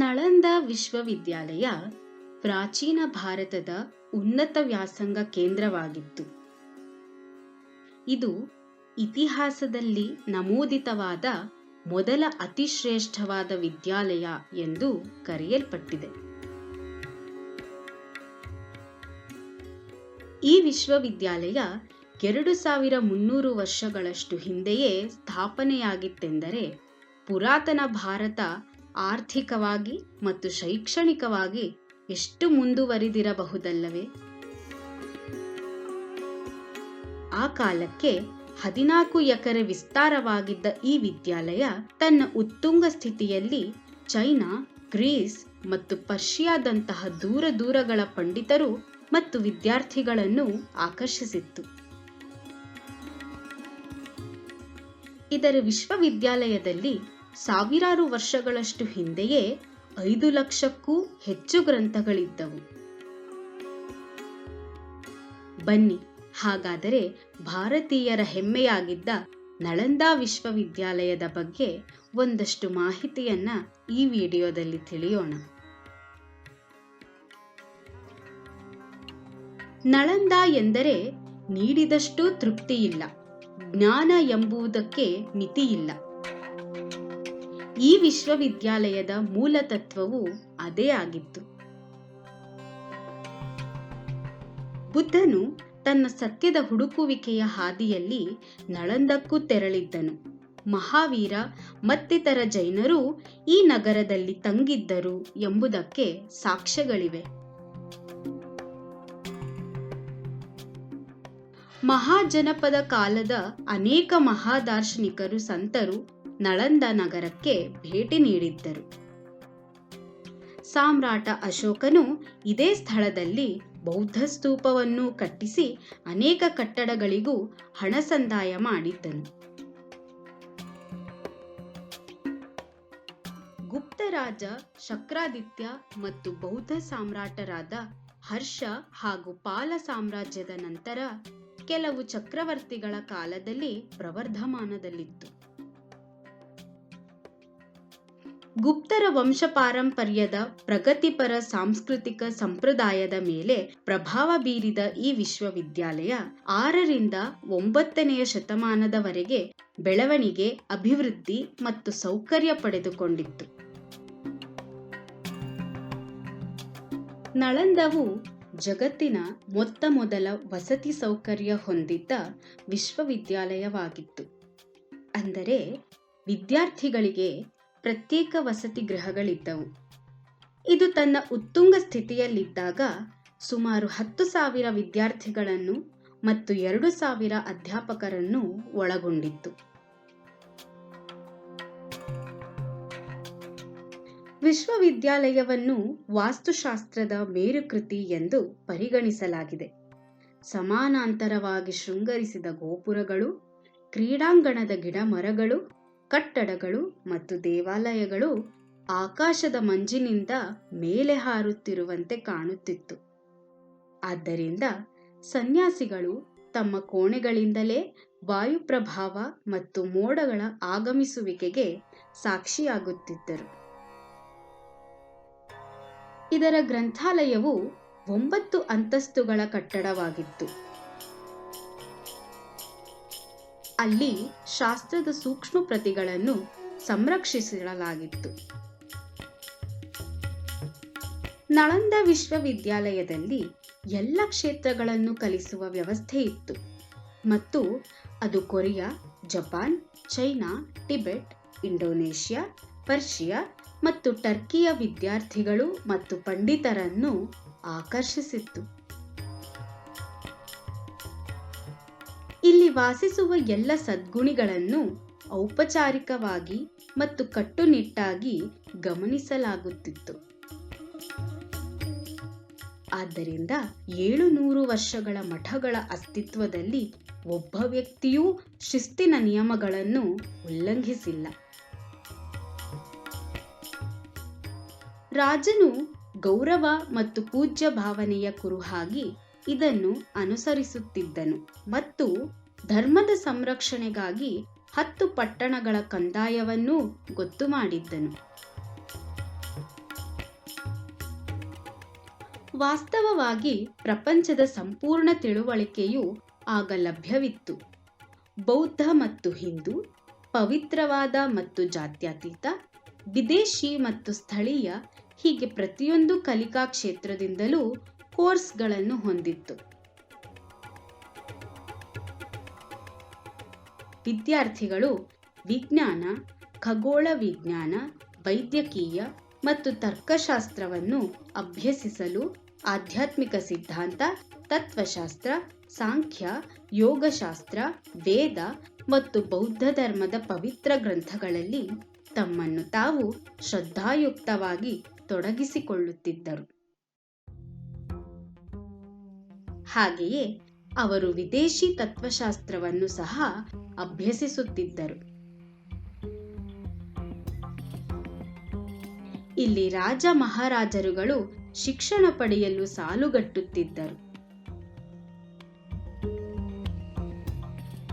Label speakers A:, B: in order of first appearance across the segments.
A: ನಳಂದ ವಿಶ್ವವಿದ್ಯಾಲಯ ಪ್ರಾಚೀನ ಭಾರತದ ಉನ್ನತ ವ್ಯಾಸಂಗ ಕೇಂದ್ರವಾಗಿತ್ತು. ಇದು ಇತಿಹಾಸದಲ್ಲಿ ನಮೂದಿತವಾದ ಮೊದಲ ಅತಿಶ್ರೇಷ್ಠವಾದ ವಿದ್ಯಾಲಯ ಎಂದು ಕರೆಯಲ್ಪಟ್ಟಿದೆ. ಈ ವಿಶ್ವವಿದ್ಯಾಲಯ ಎರಡು ಸಾವಿರ ಮುನ್ನೂರು ವರ್ಷಗಳಷ್ಟು ಹಿಂದೆಯೇ ಸ್ಥಾಪನೆಯಾಗಿತ್ತೆಂದರೆ ಪುರಾತನ ಭಾರತ ಆರ್ಥಿಕವಾಗಿ ಮತ್ತು ಶೈಕ್ಷಣಿಕವಾಗಿ ಎಷ್ಟು ಮುಂದುವರಿದಿರಬಹುದಲ್ಲವೇ? ಆ ಕಾಲಕ್ಕೆ ಹದಿನಾಲ್ಕು ಎಕರೆ ವಿಸ್ತಾರವಾಗಿದ್ದ ಈ ವಿದ್ಯಾಲಯ ತನ್ನ ಉತ್ತುಂಗ ಸ್ಥಿತಿಯಲ್ಲಿ ಚೈನಾ, ಗ್ರೀಸ್ ಮತ್ತು ಪರ್ಷಿಯಾದಂತಹ ದೂರ ದೂರಗಳ ಪಂಡಿತರು ಮತ್ತು ವಿದ್ಯಾರ್ಥಿಗಳನ್ನು ಆಕರ್ಷಿಸಿತ್ತು. ಇದರ ವಿಶ್ವವಿದ್ಯಾಲಯದಲ್ಲಿ ಸಾವಿರಾರು ವರ್ಷಗಳಷ್ಟು ಹಿಂದೆಯೇ ಐದು ಲಕ್ಷಕ್ಕೂ ಹೆಚ್ಚು ಗ್ರಂಥಗಳಿದ್ದವು. ಬನ್ನಿ, ಹಾಗಾದರೆ ಭಾರತೀಯರ ಹೆಮ್ಮೆಯಾಗಿದ್ದ ನಳಂದಾ ವಿಶ್ವವಿದ್ಯಾಲಯದ ಬಗ್ಗೆ ಒಂದಷ್ಟು ಮಾಹಿತಿಯನ್ನ ಈ ವಿಡಿಯೋದಲ್ಲಿ ತಿಳಿಯೋಣ. ನಳಂದ ಎಂದರೆ ನೀಡಿದಷ್ಟು ತೃಪ್ತಿಯಿಲ್ಲ, ಜ್ಞಾನ ಎಂಬುದಕ್ಕೆ ಮಿತಿಯಿಲ್ಲ. ಈ ವಿಶ್ವವಿದ್ಯಾಲಯದ ಮೂಲ ತತ್ವವು ಅದೇ ಆಗಿತ್ತು. ಬುದ್ಧನು ತನ್ನ ಸತ್ಯದ ಹುಡುಕುವಿಕೆಯ ಹಾದಿಯಲ್ಲಿ ನಳಂದಕ್ಕೂ ತೆರಳಿದ್ದನು. ಮಹಾವೀರ ಮತ್ತಿತರ ಜೈನರು ಈ ನಗರದಲ್ಲಿ ತಂಗಿದ್ದರು ಎಂಬುದಕ್ಕೆ ಸಾಕ್ಷ್ಯಗಳಿವೆ. ಮಹಾಜನಪದ ಕಾಲದ ಅನೇಕ ಮಹಾದಾರ್ಶನಿಕರು, ಸಂತರು ನಳಂದ ನಗರಕ್ಕೆ ಭೇಟಿ ನೀಡಿದ್ದರು. ಸಾಮ್ರಾಟ ಅಶೋಕನು ಇದೇ ಸ್ಥಳದಲ್ಲಿ ಬೌದ್ಧ ಸ್ತೂಪವನ್ನು ಕಟ್ಟಿಸಿ ಅನೇಕ ಕಟ್ಟಡಗಳಿಗೂ ಹಣ ಸಂದಾಯ ಮಾಡಿದ್ದನು. ಗುಪ್ತರಾಜ ಶಕ್ರಾದಿತ್ಯ ಮತ್ತು ಬೌದ್ಧ ಸಾಮ್ರಾಟರಾದ ಹರ್ಷ ಹಾಗೂ ಪಾಲ ಸಾಮ್ರಾಜ್ಯದ ನಂತರ ಕೆಲವು ಚಕ್ರವರ್ತಿಗಳ ಕಾಲದಲ್ಲಿ ಪ್ರವರ್ಧಮಾನದಲ್ಲಿತ್ತು. ಗುಪ್ತರ ವಂಶ ಪಾರಂಪರ್ಯದ ಪ್ರಗತಿಪರ ಸಾಂಸ್ಕೃತಿಕ ಸಂಪ್ರದಾಯದ ಮೇಲೆ ಪ್ರಭಾವ ಬೀರಿದ ಈ ವಿಶ್ವವಿದ್ಯಾಲಯ ಆರರಿಂದ ಒಂಬತ್ತನೆಯ ಶತಮಾನದವರೆಗೆ ಬೆಳವಣಿಗೆ, ಅಭಿವೃದ್ಧಿ ಮತ್ತು ಸೌಕರ್ಯ ಪಡೆದುಕೊಂಡಿತ್ತು. ನಳಂದವು ಜಗತ್ತಿನ ಮೊತ್ತ ಮೊದಲ ವಸತಿ ಸೌಕರ್ಯ ಹೊಂದಿದ್ದ ವಿಶ್ವವಿದ್ಯಾಲಯವಾಗಿತ್ತು. ಅಂದರೆ ವಿದ್ಯಾರ್ಥಿಗಳಿಗೆ ಪ್ರತ್ಯೇಕ ವಸತಿ ಗೃಹಗಳಿದ್ದವು. ಇದು ತನ್ನ ಉತ್ತುಂಗ ಸ್ಥಿತಿಯಲ್ಲಿದ್ದಾಗ ಸುಮಾರು ಹತ್ತು ಸಾವಿರ ವಿದ್ಯಾರ್ಥಿಗಳನ್ನು ಮತ್ತು ಎರಡು ಸಾವಿರ ಅಧ್ಯಾಪಕರನ್ನು ಒಳಗೊಂಡಿತ್ತು. ವಿಶ್ವವಿದ್ಯಾಲಯವನ್ನು ವಾಸ್ತುಶಾಸ್ತ್ರದ ಮೇರುಕೃತಿ ಎಂದು ಪರಿಗಣಿಸಲಾಗಿದೆ. ಸಮಾನಾಂತರವಾಗಿ ಶೃಂಗರಿಸಿದ ಗೋಪುರಗಳು, ಕ್ರೀಡಾಂಗಣದ ಗಿಡಮರಗಳು ಕಟ್ಟಡಗಳು ಮತ್ತು ದೇವಾಲಯಗಳು ಆಕಾಶದ ಮಂಜಿನಿಂದ ಮೇಲೆ ಹಾರುತ್ತಿರುವಂತೆ ಕಾಣುತ್ತಿತ್ತು. ಆದ್ದರಿಂದ ಸನ್ಯಾಸಿಗಳು ತಮ್ಮ ಕೋಣೆಗಳಿಂದಲೇ ವಾಯು ಪ್ರಭಾವ ಮತ್ತು ಮೋಡಗಳ ಆಗಮಿಸುವಿಕೆಗೆ ಸಾಕ್ಷಿಯಾಗುತ್ತಿದ್ದರು. ಇದರ ಗ್ರಂಥಾಲಯವು ಒಂಬತ್ತು ಅಂತಸ್ತುಗಳ ಕಟ್ಟಡವಾಗಿತ್ತು. ಅಲ್ಲಿ ಶಾಸ್ತ್ರದ ಸೂಕ್ಷ್ಮ ಪ್ರತಿಗಳನ್ನು ಸಂರಕ್ಷಿಸಿಡಲಾಗಿತ್ತು ನಳಂದ ವಿಶ್ವವಿದ್ಯಾಲಯದಲ್ಲಿ ಎಲ್ಲ ಕ್ಷೇತ್ರಗಳನ್ನು ಕಲಿಸುವ ವ್ಯವಸ್ಥೆ ಇತ್ತು. ಮತ್ತು ಅದು Korea, Japan, China, Tibet, Indonesia, Persia ಮತ್ತು ಟರ್ಕಿಯ ವಿದ್ಯಾರ್ಥಿಗಳು ಮತ್ತು ಪಂಡಿತರನ್ನು ಆಕರ್ಷಿಸಿತ್ತು. ವಾಸಿಸುವ ಎಲ್ಲ ಸದ್ಗುಣಿಗಳನ್ನು ಔಪಚಾರಿಕವಾಗಿ ಮತ್ತು ಕಟ್ಟುನಿಟ್ಟಾಗಿ ಗಮನಿಸಲಾಗುತ್ತಿತ್ತು. ಆದ್ದರಿಂದ ಏಳು ನೂರು ವರ್ಷಗಳ ಮಠಗಳ ಅಸ್ತಿತ್ವದಲ್ಲಿ ಒಬ್ಬ ವ್ಯಕ್ತಿಯೂ ಶಿಸ್ತಿನ ನಿಯಮಗಳನ್ನು ಉಲ್ಲಂಘಿಸಿಲ್ಲ. ರಾಜನು ಗೌರವ ಮತ್ತು ಪೂಜ್ಯ ಭಾವನೆಯ ಕುರುಹಾಗಿ ಇದನ್ನು ಅನುಸರಿಸುತ್ತಿದ್ದನು ಮತ್ತು ಧರ್ಮದ ಸಂರಕ್ಷಣೆಗಾಗಿ ಹತ್ತು ಪಟ್ಟಣಗಳ ಕಂದಾಯವನ್ನೂ ಗೊತ್ತು ಮಾಡಿದ್ದನು. ವಾಸ್ತವವಾಗಿ ಪ್ರಪಂಚದ ಸಂಪೂರ್ಣ ತಿಳುವಳಿಕೆಯು ಆಗ ಲಭ್ಯವಿತ್ತು. ಬೌದ್ಧ ಮತ್ತು ಹಿಂದೂ, ಪವಿತ್ರವಾದ ಮತ್ತು ಜಾತ್ಯತೀತ, ವಿದೇಶಿ ಮತ್ತು ಸ್ಥಳೀಯ, ಹೀಗೆ ಪ್ರತಿಯೊಂದು ಕಲಿಕಾ ಕ್ಷೇತ್ರದಿಂದಲೂ ಕೋರ್ಸ್ಗಳನ್ನು ಹೊಂದಿತ್ತು. ವಿದ್ಯಾರ್ಥಿಗಳು ವಿಜ್ಞಾನ, ಖಗೋಳ ವಿಜ್ಞಾನ, ವೈದ್ಯಕೀಯ ಮತ್ತು ತರ್ಕಶಾಸ್ತ್ರವನ್ನು ಅಭ್ಯಸಿಸಲು ಆಧ್ಯಾತ್ಮಿಕ ಸಿದ್ಧಾಂತ, ತತ್ವಶಾಸ್ತ್ರ, ಸಾಂಖ್ಯ, ಯೋಗಶಾಸ್ತ್ರ, ವೇದ ಮತ್ತು ಬೌದ್ಧ ಧರ್ಮದ ಪವಿತ್ರ ಗ್ರಂಥಗಳಲ್ಲಿ ತಮ್ಮನ್ನು ತಾವು ಶ್ರದ್ಧಾಯುಕ್ತವಾಗಿ ತೊಡಗಿಸಿಕೊಳ್ಳುತ್ತಿದ್ದರು. ಹಾಗೆಯೇ ಅವರು ವಿದೇಶಿ ತತ್ವಶಾಸ್ತ್ರವನ್ನು ಸಹ ಅಭ್ಯಸಿಸುತ್ತಿದ್ದರು. ಇಲ್ಲಿ ರಾಜ ಮಹಾರಾಜರುಗಳು ಶಿಕ್ಷಣ ಪಡೆಯಲು ಸಾಲುಗಟ್ಟುತ್ತಿದ್ದರು.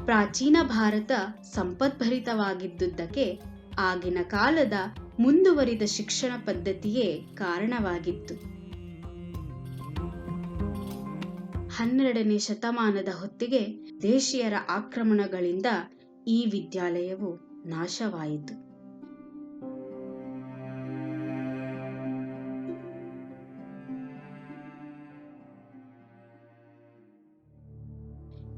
A: ಪ್ರಾಚೀನ ಭಾರತ ಸಂಪದ್ಭರಿತವಾಗಿದ್ದುದಕ್ಕೆ ಆಗಿನ ಕಾಲದ ಮುಂದುವರಿದ ಶಿಕ್ಷಣ ಪದ್ಧತಿಯೇ ಕಾರಣವಾಗಿತ್ತು. ಹನ್ನೆರಡನೇ ಶತಮಾನದ ಹೊತ್ತಿಗೆ ದೇಶೀಯರ ಆಕ್ರಮಣಗಳಿಂದ ಈ ವಿದ್ಯಾಲಯವು ನಾಶವಾಯಿತು.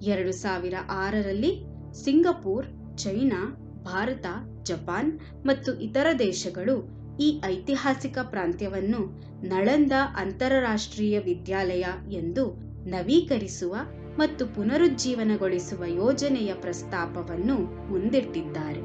A: ಎರಡು ಸಾವಿರ ಆರರಲ್ಲಿ ಸಿಂಗಪೂರ್, ಚೈನಾ, ಭಾರತ, ಜಪಾನ್ ಮತ್ತು ಇತರ ದೇಶಗಳು ಈ ಐತಿಹಾಸಿಕ ಪ್ರಾಂತ್ಯವನ್ನು ನಳಂದ ಅಂತಾರಾಷ್ಟ್ರೀಯ ವಿದ್ಯಾಲಯ ಎಂದು ನವೀಕರಿಸುವ ಮತ್ತು ಪುನರುಜ್ಜೀವನಗೊಳಿಸುವ ಯೋಜನೆಯ ಪ್ರಸ್ತಾಪವನ್ನು ಮುಂದಿಟ್ಟಿದ್ದಾರೆ.